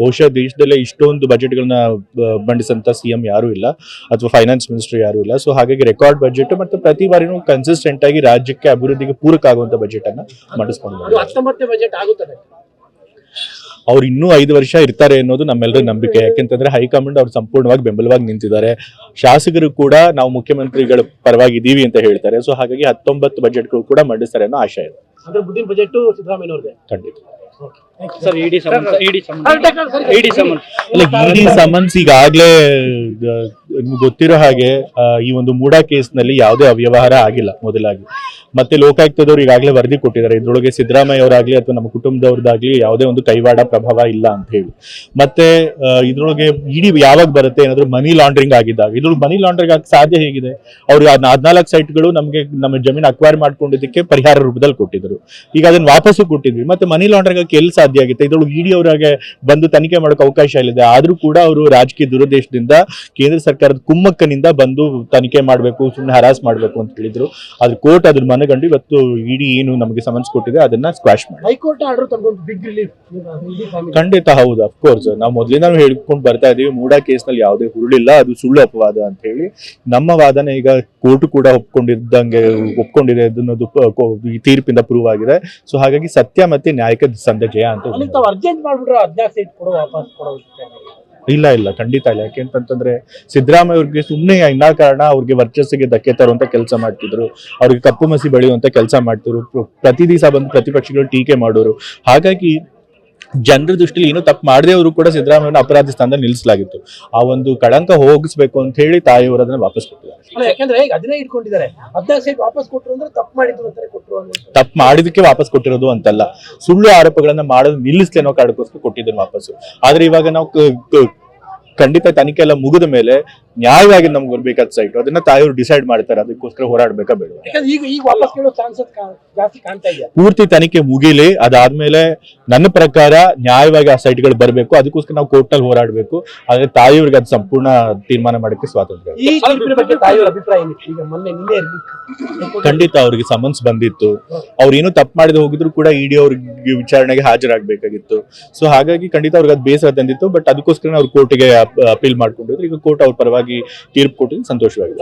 ಬಹುಶಃ ದೇಶದಲ್ಲೇ ಇಷ್ಟೊಂದು ಬಜೆಟ್ಗಳನ್ನ ಮಂಡಿಸಂತ ಸಿ ಎಂ ಯಾರು ಇಲ್ಲ ಅಥವಾ ಫೈನಾನ್ಸ್ ಮಿನಿಸ್ಟರ್ ಯಾರು ಇಲ್ಲ. ಸೊ ಹಾಗಾಗಿ ರೆಕಾರ್ಡ್ ಬಜೆಟ್ ಮತ್ತು ಪ್ರತಿ ಬಾರಿನೂ ಕನ್ಸಿಸ್ಟೆಂಟ್ ಆಗಿ ರಾಜ್ಯಕ್ಕೆ ಅಭಿವೃದ್ಧಿಗೆ ಪೂರಕ ಆಗುವಂತ ಬಜೆಟ್ ಅನ್ನ ಮಂಡಿಸ್ಕೊಂಡು ಅವ್ರು ಇನ್ನೂ ಐದು ವರ್ಷ ಇರ್ತಾರೆ ಅನ್ನೋದು ನಮ್ಮೆಲ್ಲರ ನಂಬಿಕೆ. ಯಾಕೆಂತಂದ್ರೆ ಹೈಕಮಾಂಡ್ ಅವ್ರು ಸಂಪೂರ್ಣವಾಗಿ ಬೆಂಬಲವಾಗಿ ನಿಂತಿದ್ದಾರೆ. ಶಾಸಕರು ಕೂಡ ನಾವು ಮುಖ್ಯಮಂತ್ರಿಗಳ ಪರವಾಗಿ ಇದೀವಿ ಅಂತ ಹೇಳ್ತಾರೆ. ಸೊ ಹಾಗಾಗಿ ಹತ್ತೊಂಬತ್ತು ಬಜೆಟ್ಗಳು ಕೂಡ ಮಂಡಿಸ್ತಾರೆ ಅನ್ನೋ ಆಶಯ ಇದೆ. ಖಂಡಿತ. Sir ED summons ED summons ED summons ಅಲ್ಲ ಇಡೀ ಸಮನ್ಸ್ ಈಗಾಗ್ಲೇ ನಿಮ್ಗೆ ಗೊತ್ತಿರೋ ಹಾಗೆ ಈ ಒಂದು ಮೂಡಾ ಕೇಸ್ನಲ್ಲಿ ಯಾವುದೇ ಅವ್ಯವಹಾರ ಆಗಿಲ್ಲ ಮೊದಲಾಗಿ. ಮತ್ತೆ ಲೋಕಾಯುಕ್ತದವ್ರು ಈಗಾಗಲೇ ವರದಿ ಕೊಟ್ಟಿದ್ದಾರೆ. ಇದ್ರೊಳಗೆ ಸಿದ್ದರಾಮಯ್ಯ ಅವರಾಗ್ಲಿ ಅಥವಾ ನಮ್ಮ ಕುಟುಂಬದವ್ರದ್ದಾಗ್ಲಿ ಯಾವುದೇ ಒಂದು ಕೈವಾಡ ಪ್ರಭಾವ ಇಲ್ಲ ಅಂತ ಹೇಳಿ. ಮತ್ತೆ ಇದರೊಳಗೆ ಇದ್ರೊಳಗೆ ಇಡೀ ಯಾವಾಗ ಬರುತ್ತೆ? ಏನಾದ್ರು ಮನಿ ಲಾಂಡ್ರಿಂಗ್ ಆಗಿದ್ದಾಗ. ಇದ್ರೊಳಗೆ ಮನಿ ಲಾಂಡ್ರಿಂಗ್ ಆಗ ಸಾಧ್ಯ ಹೇಗಿದೆ? ಅವ್ರು ಹದಿನಾಲ್ಕು ಸೈಟ್ಗಳು ನಮಗೆ ನಮ್ಮ ಜಮೀನು ಅಕ್ವೈರ್ ಮಾಡ್ಕೊಂಡಿದ್ದಕ್ಕೆ ಪರಿಹಾರ ರೂಪದಲ್ಲಿ ಕೊಟ್ಟಿದ್ರು ಈಗ ಅದನ್ನ ವಾಪಸ್ಸು ಕೊಟ್ಟಿದ್ವಿ. ಮತ್ತೆ ಮನಿ ಲಾಂಡ್ರಿಂಗ್ ಆಗಿ ಎಲ್ಲಿ ಸಾಧ್ಯ ಆಗುತ್ತೆ ಇದ್ರೊಳಗೆ ಇಡಿ ಅವರಾಗೆ ಬಂದು ತನಿಖೆ ಮಾಡೋಕೆ ಅವಕಾಶ ಇಲ್ಲಿದೆ ಆದ್ರೂ ಕೂಡ ಅವರು ರಾಜಕೀಯ ದುರುದ್ದೇಶದಿಂದ ಕೇಂದ್ರ ಸರ್ಕಾರದ ಕುಮ್ಮಕ್ಕನಿಂದ ಬಂದು ತನಿಖೆ ಮಾಡಬೇಕು ಸುಮ್ಮನೆ ಹರಾಸ್ ಮಾಡಬೇಕು ಅಂತ ಹೇಳಿದ್ರು. ಅದ್ರ ಕೋರ್ಟ್ ಅದ್ರ ಮನಗಂಡು ಇವತ್ತು ಇಡಿ ಏನು ನಮಗೆ ಸಮನ್ಸ್ ಕೊಟ್ಟಿದೆ ಅದನ್ನ ಸ್ಕ್ವಾಶ್ ಮಾಡಿ. ಹೈಕೋರ್ಟ್ ಆರ್ಡರ್ ತಗೊಂಡು ಬಿಗ್ ರಿಲೀಫ್ ಖಂಡಿತ ಹೌದು ಅಫ್ಕೋರ್ಸ್ ನಾವು ಮೊದಲಿಂದ ಹೇಳ್ಕೊಂಡು ಬರ್ತಾ ಇದೀವಿ ಮೂಡಾ ಕೇಸ್ನಲ್ಲಿ ಯಾವುದೇ ಹುರುಳಿಲ್ಲ ಅದು ಸುಳ್ಳು ಅಪವಾದ ಅಂತ ಹೇಳಿ. ನಮ್ಮ ವಾದನ ಈಗ ಕೋರ್ಟ್ ಕೂಡ ಒಪ್ಕೊಂಡಿದ್ದಂಗೆ ಒಪ್ಕೊಂಡಿದೆ ಅನ್ನೋದು ಈ ತೀರ್ಪಿಂದ ಪ್ರೂವ್ ಆಗಿದೆ. ಸೊ ಹಾಗಾಗಿ ಸತ್ಯ ಮತ್ತೆ ನ್ಯಾಯಕ್ಕೆ ಸಂದ ಜಯ ಅಂತ ತಾವು ಅರ್ಜೆಂಟ್ ಮಾಡ್ಬಿಟ್ರೆ ಹದಿನಾಲ್ಕು ಸೀಟ್ ಕೊಡು ವಾಪಸ್ ಕೊಡೋ ಇಲ್ಲ. ಇಲ್ಲ ಖಂಡಿತ ಇಲ್ಲ. ಯಾಕೆಂತಂದ್ರೆ ಸಿದ್ದರಾಮಯ್ಯ ಅವ್ರಿಗೆ ಸುಮ್ಮನೆ ಇನ್ನ ಕಾರಣ ಅವ್ರಿಗೆ ವರ್ಚಸ್ಸಿಗೆ ಧಕ್ಕೆ ತರುವಂತ ಕೆಲಸ ಮಾಡ್ತಿದ್ರು. ಅವ್ರಿಗೆ ಕಪ್ಪು ಮಸಿ ಬೆಳೆಯುವಂತ ಕೆಲಸ ಮಾಡ್ತಿದ್ರು. ಪ್ರ- ಪ್ರತಿ ದಿವಸ ಬಂದು ಪ್ರತಿಪಕ್ಷಗಳು ಟೀಕೆ ಮಾಡೋರು. ಹಾಗಾಗಿ ಜನರ ದೃಷ್ಟಿಲಿ ಏನು ತಪ್ಪು ಮಾಡದೇ ಅವರು ಕೂಡ ಸಿದ್ದರಾಮಯ್ಯನ ಅಪರಾಧಿ ಸ್ಥಾನದಲ್ಲಿ ನಿಲ್ಲಿಸಲಾಗಿತ್ತು. ಆ ಒಂದು ಕಳಂಕ ಹೋಗಿಸ್ಬೇಕು ಅಂತ ಹೇಳಿ ತಾಯಿಯವರು ಅದನ್ನ ವಾಪಸ್ ಕೊಟ್ಟಿದ್ದಾರೆ. ಅಲ್ಲ ಯಾಕಂದ್ರೆ ಈಗ ಅದನ್ನೇ ಇಟ್ಕೊಂಡಿದ್ದಾರೆ. ಹದಿನಾಲ್ಕು ಸೀಟ್ ವಾಪಸ್ ಅಂದ್ರೆ ತಪ್ಪು ಮಾಡಿದ್ರು ಮಾಡಿದಕ್ಕೆ ವಾಪಸ್ ಕೊಟ್ಟಿರೋದು ಅಂತಲ್ಲ. ಸುಳ್ಳು ಆರೋಪಗಳನ್ನ ಮಾಡೋದು ನಿಲ್ಲಿಸ್ಲಿ ಅನ್ನೋ ಕಾರಣಕ್ಕೋಸ್ಕರ ಕೊಟ್ಟಿದ್ದನ್ನು ವಾಪಸ್ಸು. ಆದ್ರೆ ಇವಾಗ ನಾವು ಖಂಡಿತ ತನಿಖೆ ಎಲ್ಲ ಮುಗಿದ ಮೇಲೆ ನ್ಯಾಯವಾಗಿ ನಮ್ಗೆ ಬರ್ಬೇಕಾದ ಸೈಟ್ ಅದನ್ನ ತಾಯಿಯವರು ಡಿಸೈಡ್ ಮಾಡ್ತಾರೆ. ಅದಕ್ಕೋಸ್ಕರ ಹೋರಾಡ್ಬೇಕಾ ಬೇಡ ಈಗ ಈಗ ವಾಪಸ್ ಕೇಳೋ ಚಾನ್ಸಸ್ ಜಾಸ್ತಿ ಕಾಣ್ತಾ ಇದೆಯಾ ಪೂರ್ತಿ ತನಿಖೆ ಮುಗಿಲಿ ಅದಾದ್ಮೇಲೆ ನನ್ನ ಪ್ರಕಾರ ನ್ಯಾಯವಾಗಿ ಆ ಸೈಟ್ಗಳು ಬರಬೇಕು. ಅದಕ್ಕೋಸ್ಕರ ನಾವು ಕೋರ್ಟ್ನಲ್ಲಿ ಹೋರಾಡಬೇಕು. ಆದ್ರೆ ತಾಯಿಯವ್ರಿಗೆ ಅದು ಸಂಪೂರ್ಣ ತೀರ್ಮಾನ ಮಾಡಕ್ಕೆ ಸ್ವಾತಂತ್ರ್ಯ. ಈ ತೀರ್ಪಿನ ಬಗ್ಗೆ ತಾಯಿಯವರ ಅಭಿಪ್ರಾಯ ಏನಿತ್ತು ಈಗ ಮೊನ್ನೆ ನಿನ್ನೆ ಇರ್ಲಿಕ್ಕೆ. ಖಂಡಿತ ಅವ್ರಿಗೆ ಸಮನ್ಸ್ ಬಂದಿತ್ತು. ಅವ್ರು ಏನು ತಪ್ಪು ಮಾಡಿದ ಹೋಗಿದ್ರು ಕೂಡ ಇಡಿ ಅವ್ರಿಗೆ ವಿಚಾರಣೆಗೆ ಹಾಜರಾಗಬೇಕಾಗಿತ್ತು. ಸೊ ಹಾಗಾಗಿ ಖಂಡಿತ ಅವ್ರಿಗೆ ಅದು ಬೇಸರ ತಂದಿತ್ತು. ಬಟ್ ಅದಕ್ಕೋಸ್ಕರ ಅವ್ರು ಕೋರ್ಟ್ಗೆ ಅಪೀಲ್ ಮಾಡ್ಕೊಂಡಿದ್ರು. ಈಗ ಕೋರ್ಟ್ ಅವ್ರ ಪರವಾಗಿ ತೀರ್ಪು ಕೊಟ್ಟಿದ್ದು ಸಂತೋಷವಾಗಿದೆ.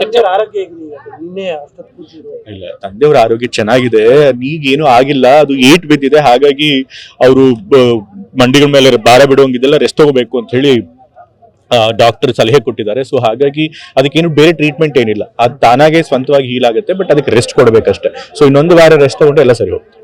ಇಲ್ಲ ತಂದೆಯವರ ಆರೋಗ್ಯ ಚೆನ್ನಾಗಿದೆ. ಈಗೇನು ಆಗಿಲ್ಲ ಅದು ಏಟ್ ಬಿದ್ದಿದೆ. ಹಾಗಾಗಿ ಅವರು ಮಂಡಿಗಳ ಮೇಲೆ ಭಾರ ಬಿಡುವಂಗಿದೆಲ್ಲ ರೆಸ್ಟ್ ತಗೋಬೇಕು ಅಂತ ಹೇಳಿ ಡಾಕ್ಟರ್ ಸಲಹೆ ಕೊಟ್ಟಿದ್ದಾರೆ. ಸೊ ಹಾಗಾಗಿ ಅದಕ್ಕೇನು ಬೇರೆ ಟ್ರೀಟ್ಮೆಂಟ್ ಏನಿಲ್ಲ. ಅದು ತಾನಾಗೆ ಸ್ವಂತವಾಗಿ ಹೀಲ್ ಆಗುತ್ತೆ ಬಟ್ ಅದಕ್ಕೆ ರೆಸ್ಟ್ ಕೊಡಬೇಕಷ್ಟೇ. ಸೊ ಇನ್ನೊಂದು ವಾರ ರೆಸ್ಟ್ ತಗೊಂಡ್ರೆ ಎಲ್ಲ ಸರಿ ಹೋಗುತ್ತೆ